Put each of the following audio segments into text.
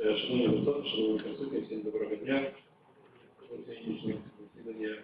Шановні депутати, шановні присутні, всім доброго дня. Сьогоднішнє засідання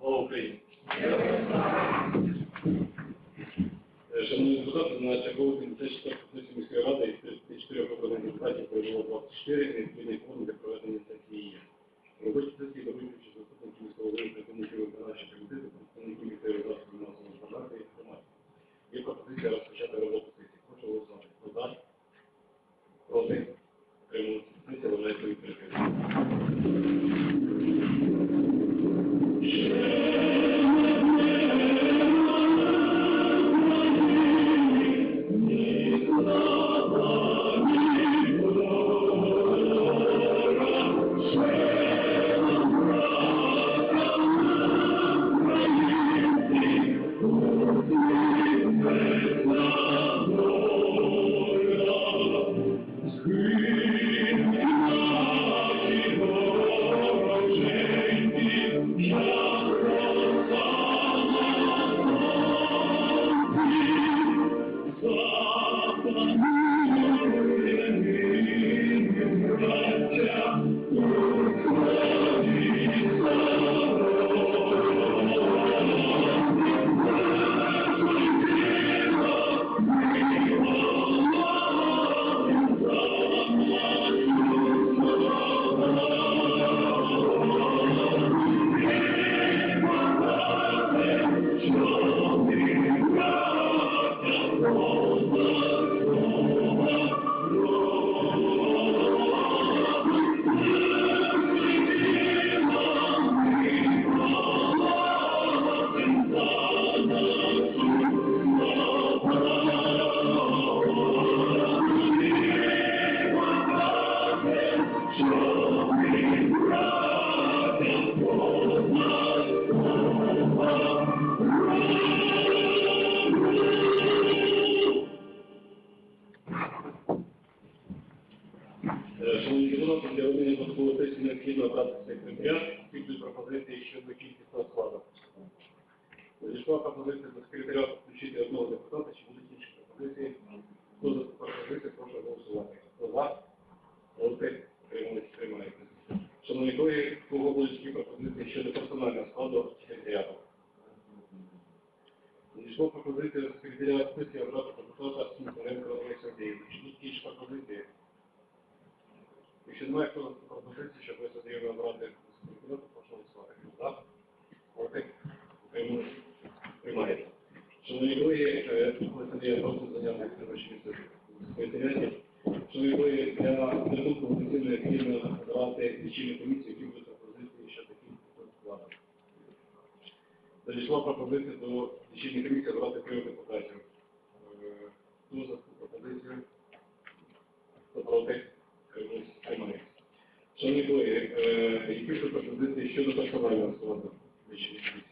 Слава Україні! Е, Шановні депутати, на чергову комітет сесії міської ради із 34 обраних депутатів пройшло 24, необхідний фонд для проведення сесії. Сесії Сергія просто зайняти робочі місце в секретаріаті. щоб ви для присутку потенційно активно давати лічильну комісію, які будуть пропозиції щодо такі складу. Надійшла пропозиція до лічильної комісії обрати трьох депутатів. Е, Хто за цю пропозицію? Хто проти? Утримались? Приймається. Шановні колеги, е, які ж пропозиції щодо персонального складу лічильної комісії?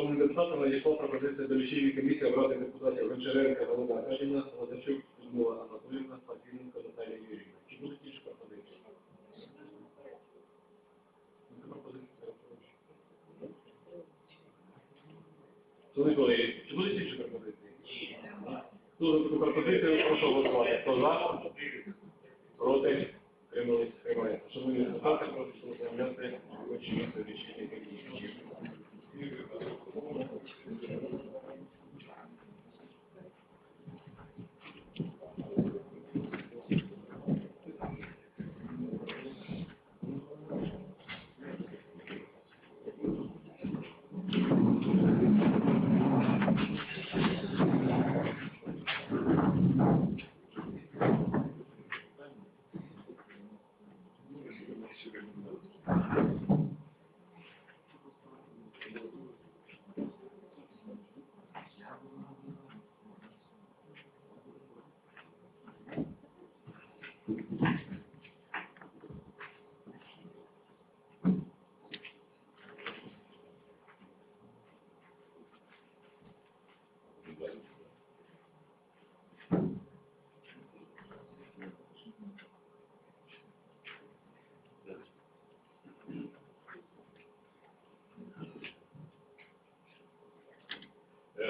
Шановні депутати, надійшла пропозиція до лічильної комісії обрати депутатів Гончаренка Галина Аркадівна, Лазарчук Людмила Анатоліївна, Павліненко Наталія Юрійовна. Чи будуть інші пропозиції? Шановні колеги, чи будуть інші пропозиції? Ні. Пропозицію, прошу голосувати. Хто за? Проти? Тримались? Тримається. Шановні депутати, прошу розмовляти робочі місце лічильної комісії. Okay.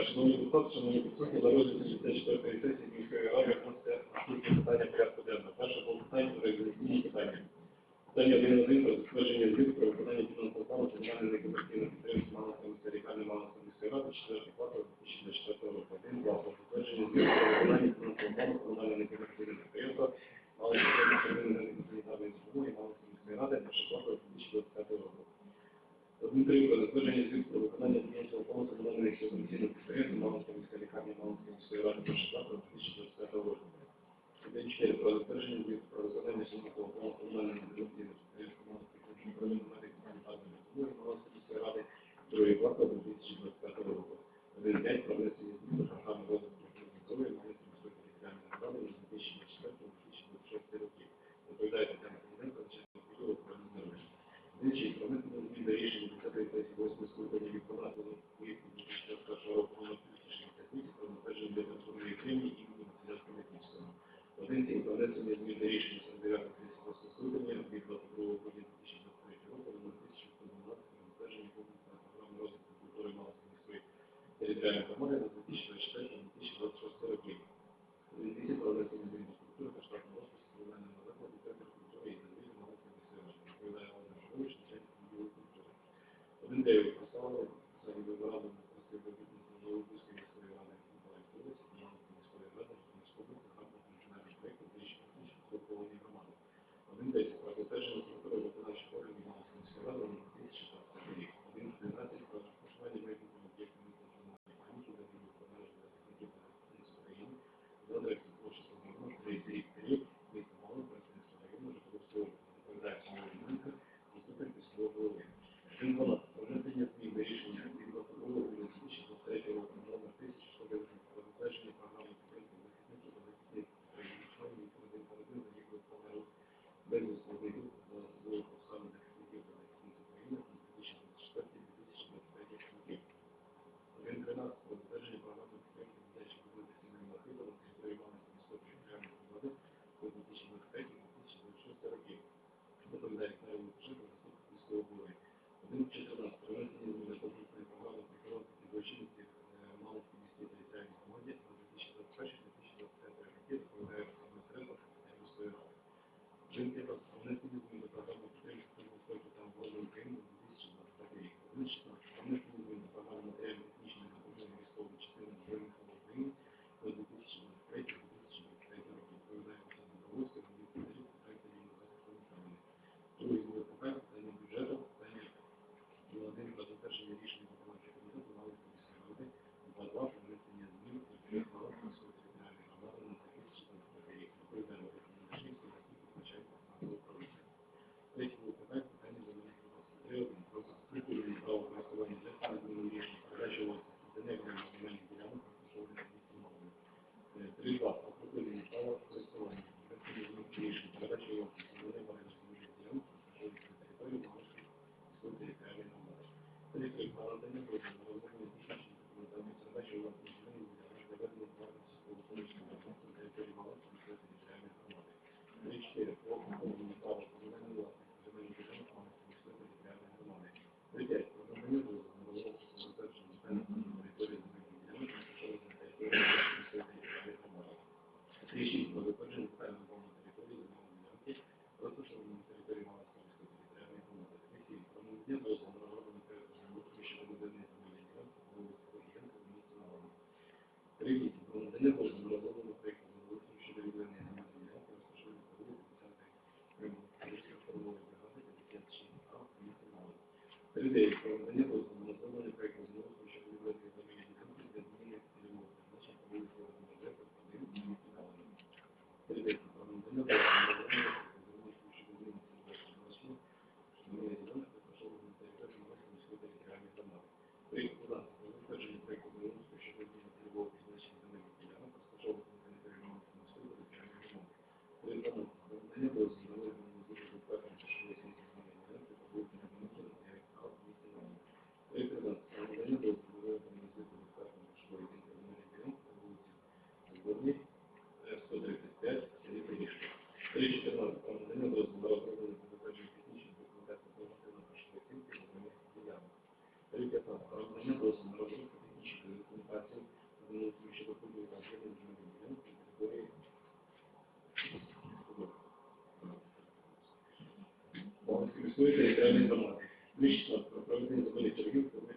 Шановні депутати, шановні присутні, на розгляд 54 сесії міської ради вноситься наступні питання порядку денного. Перше було питання про революційні питання. Питання 1.1 про затвердження звіту про виконання фінансового стану комунальної некомерційної територіальної громади за 2024 міської територіальної громади. Нещодавно про проведення законних торгів по них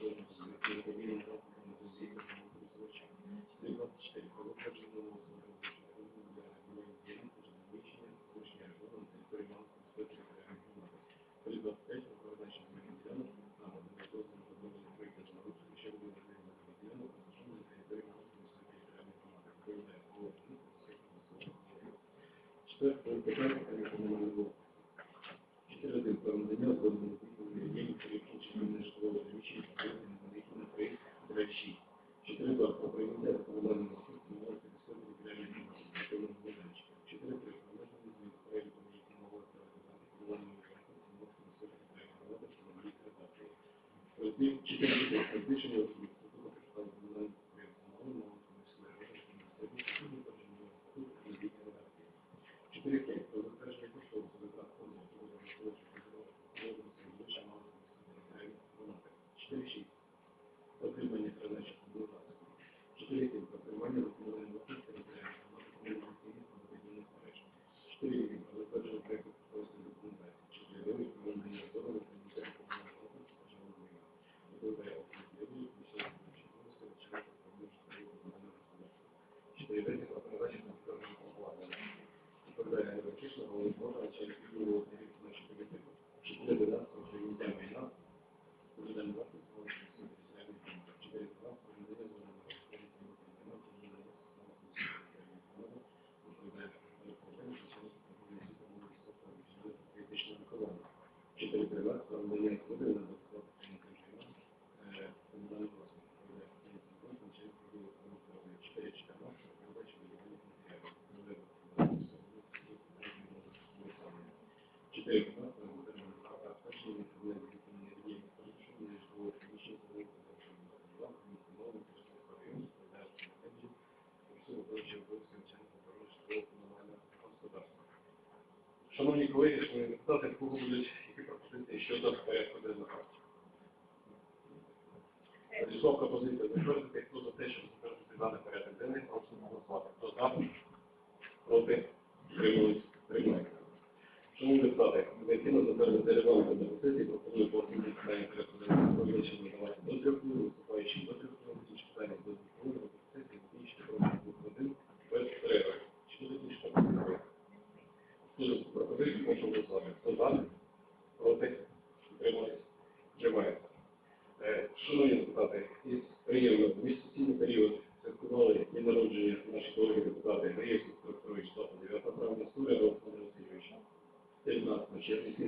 position prywatną, bo nie wpływy na dodatkowe zagrożenia, fundamentalne Szanowni koledzy, dodatek mógł być що до порядку денного. Підійшовка позиція. Хто за те, щоб затвердити дане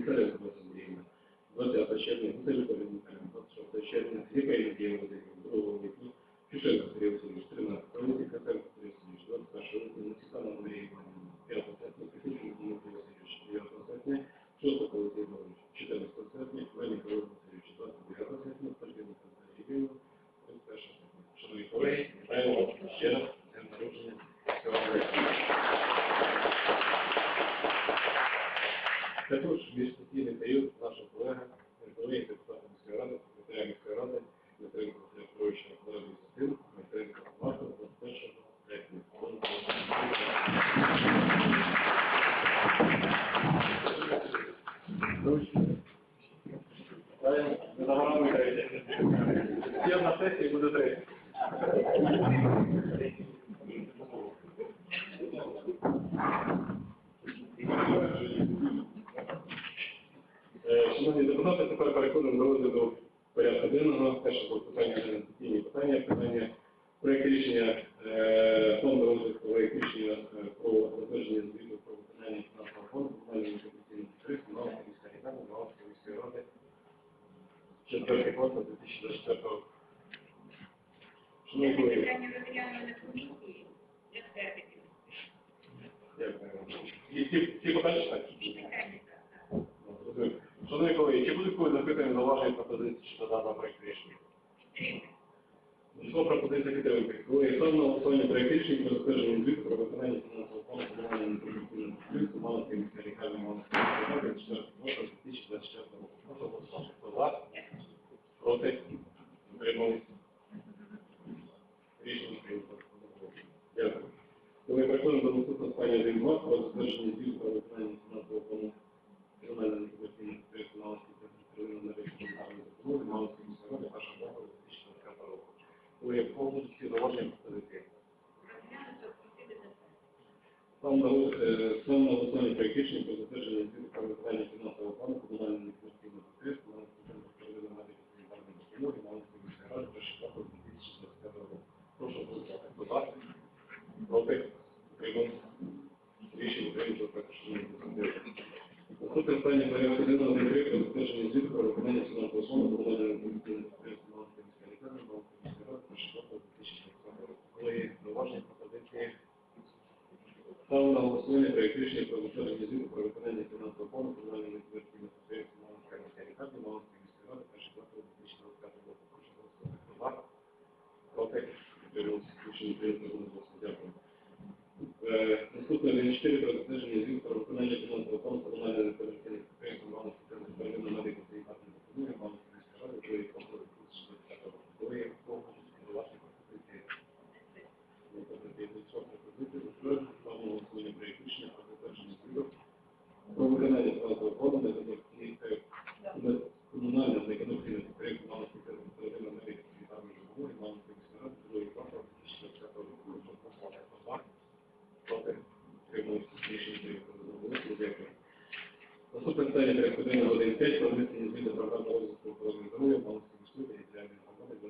గుట్టలు ఎక్కబోతుంది దేవుడు కాబట్టి ఆ పరిచయం ఎంత ఎక్కబోతుంది గొప్ప పరిచయం розгляду порядку денного першого питання. especially people who are planning години годин 5 про внесення змін до програми розвитку охорони здоров'я Малинської міської територіальної громади на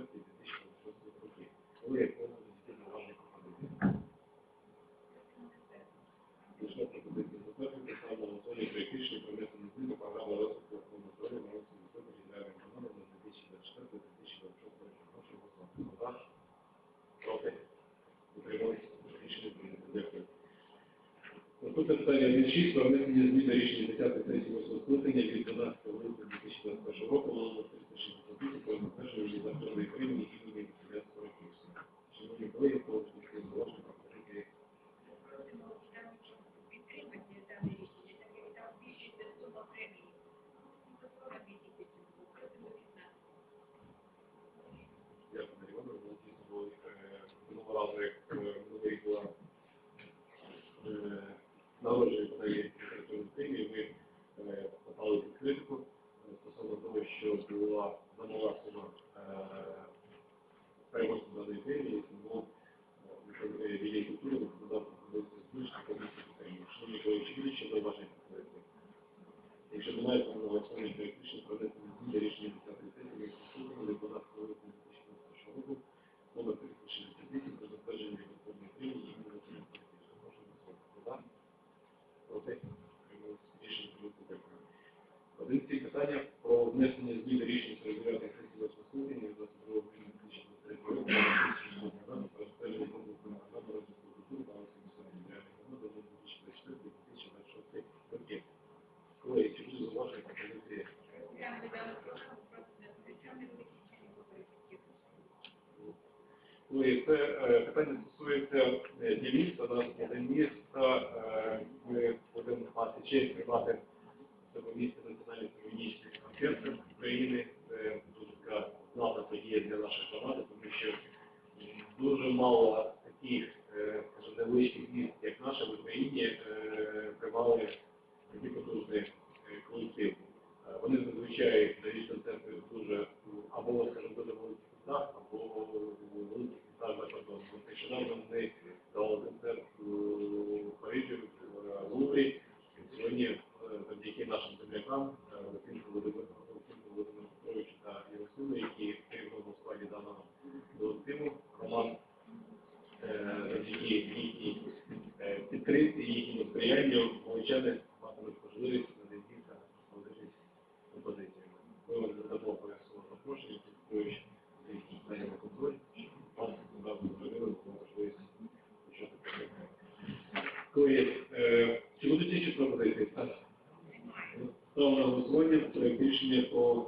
2024-2026 роки. Коли як повинно дітей на вашій пропозиції. Лише пропозиції затвердження ставлено голосування про рішення про внесення змін до програми розвитку охорони здоров'я Малинської Наступне питання від 6 про внесення змін до рішення 10 сесії 8 скликання від 12 липня 2021 року номер 368 про затвердження організаторної премії імені Василя Скорохівського. Шановні колеги, критику е, стосовно того, що була замала стосується, е, питання стосується дівіста, до міста ми будемо мати честь приймати в цьому національних національний економічний України. Це дуже така знала подія для нашої громади, тому що дуже мало. е, чи будуть ще пропозиції? Так. Ставлю на голосування рішення по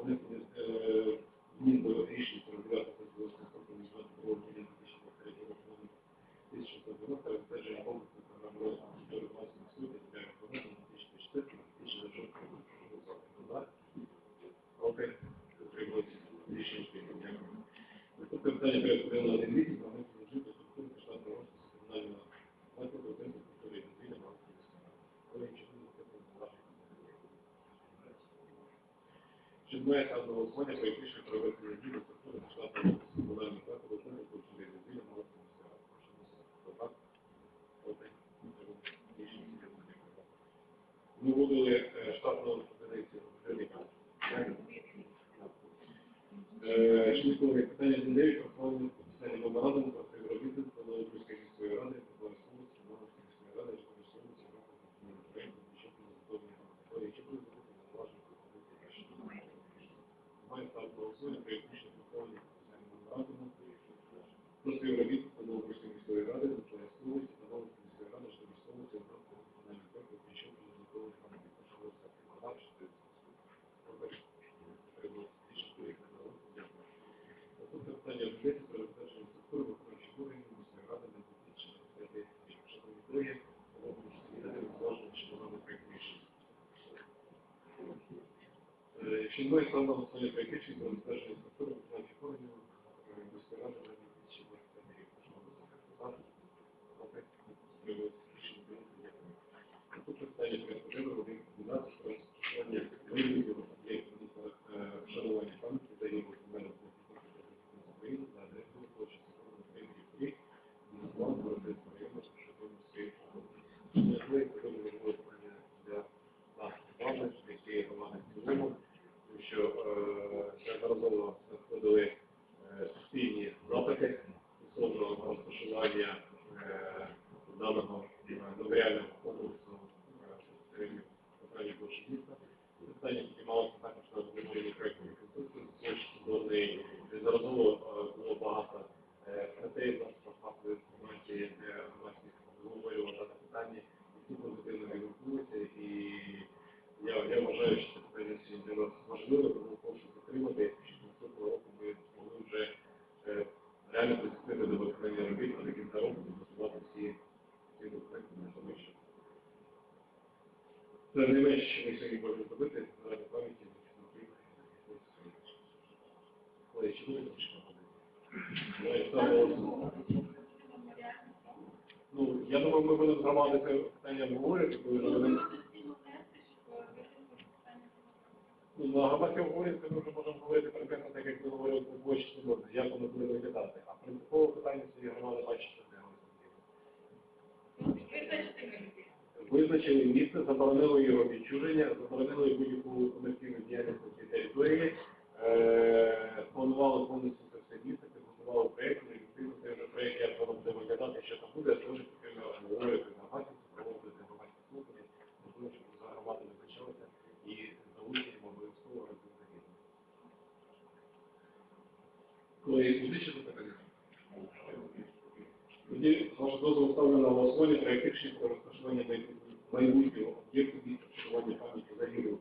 represented in their Чинної планового плані політичної та безпечної структури виконавчих органів міської ради на 2024 рік. Можна запитати, Це найменше, що ми сьогодні можемо робити заради пам'яті на України. Ну, я думаю, ми будемо з громади це питання обговорювати, коли будемо. Ну, на громадській обговоренні ми вже можемо говорити конкретно так, як ми говорили про площі свободи, як воно буде виглядати. А принципове питання собі громада бачить, що це. Визначити визначили місце, заборонили його відчуження, заборонили будь-яку комерційну діяльність на цій території, е, планували повністю це все місце, підготували проєкт, реєстрували ну цей вже проєкт, я зараз буду виглядати, що там буде, теж потрібно говорити на проводити громадські слухання, можливо, щоб за громади не почалися, і залученням обов'язково розвитку. Коли об'єктів, ваш дозвіл ставлю на голосування проєкт рішення про розташування майбутнього. Об'єкту від розташування пам'яті загиблих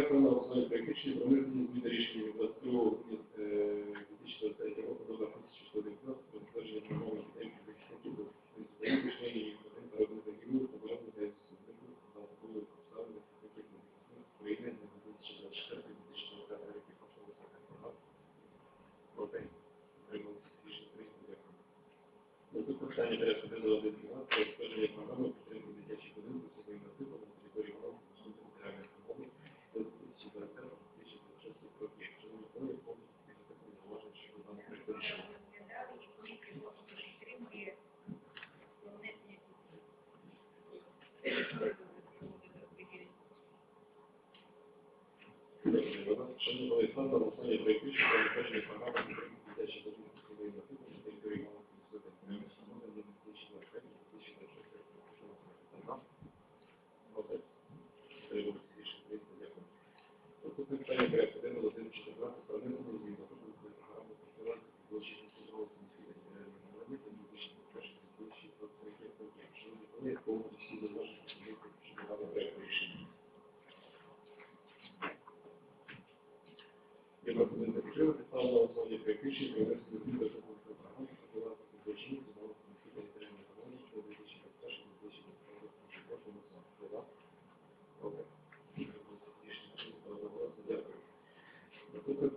виконано в основі проєктичної промирної зміни рішення від 23 2023 року про 2014 року, шановні колеги, план на виконання перепущення забезпечення програми дитячої допомоги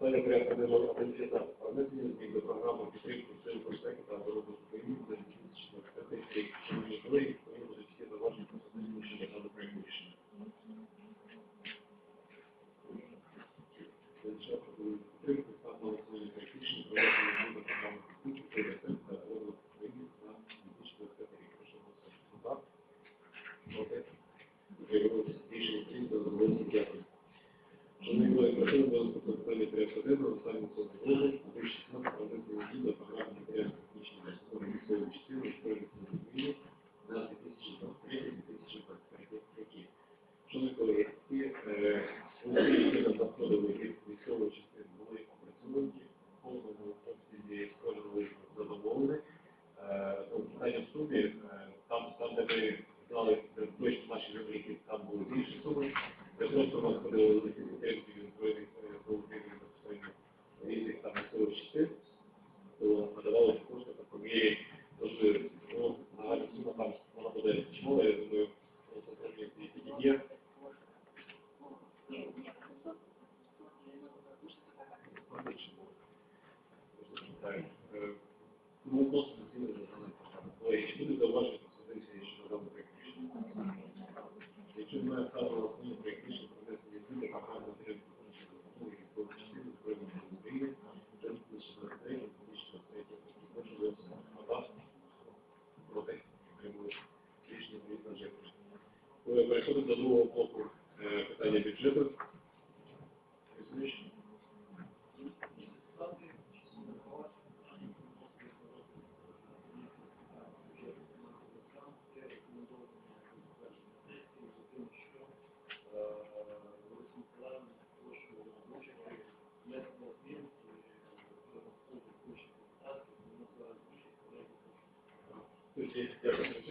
Питання порядку денного комісії та внесення змін до програми підтримки сил безпеки та оборони України за 2014 рік. Костянтина Олександрівського Голову, 16 року відділу буде заставити. Якщо буде зауважувати, it differently.